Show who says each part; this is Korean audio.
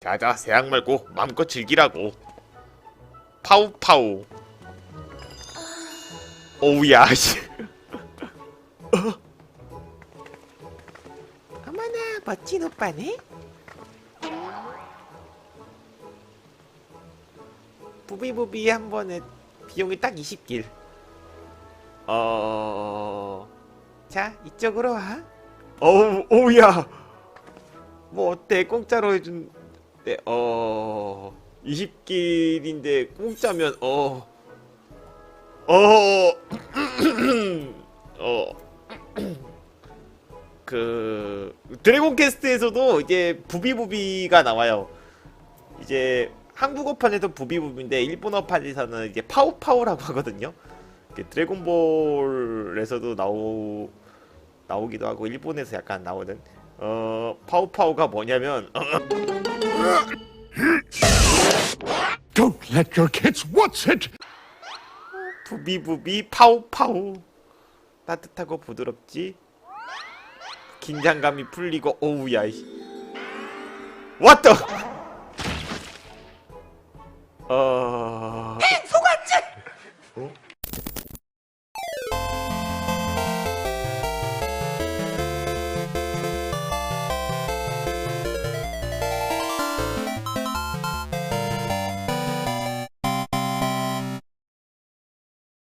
Speaker 1: 자자 세양 말고 마음껏 즐기라고. 파우파우. 오우야 씨.
Speaker 2: 어머나 멋진 오빠네. 부비부비 한 번에 비용이 딱 20길.
Speaker 1: 어...
Speaker 2: 자 이쪽으로 와.
Speaker 1: 어우 오우야.
Speaker 2: 뭐 어때? 공짜로 해준
Speaker 1: 네, 어... 20길인데 공짜면 어... 어... 어... 그... 드래곤 퀘스트에서도 이제 부비부비가 나와요. 이제 한국어판에서 부비부비인데 일본어판에서는 이제 파우파우라고 하거든요. 드래곤볼에서도 나오... 나오기도 하고 일본에서 약간 나오는 어... 파우파우가 뭐냐면
Speaker 3: Don't let your kids watch it!
Speaker 1: 부비부비 파우파우. 따뜻하고 부드럽지? 긴장감이 풀리고 오우야 이씨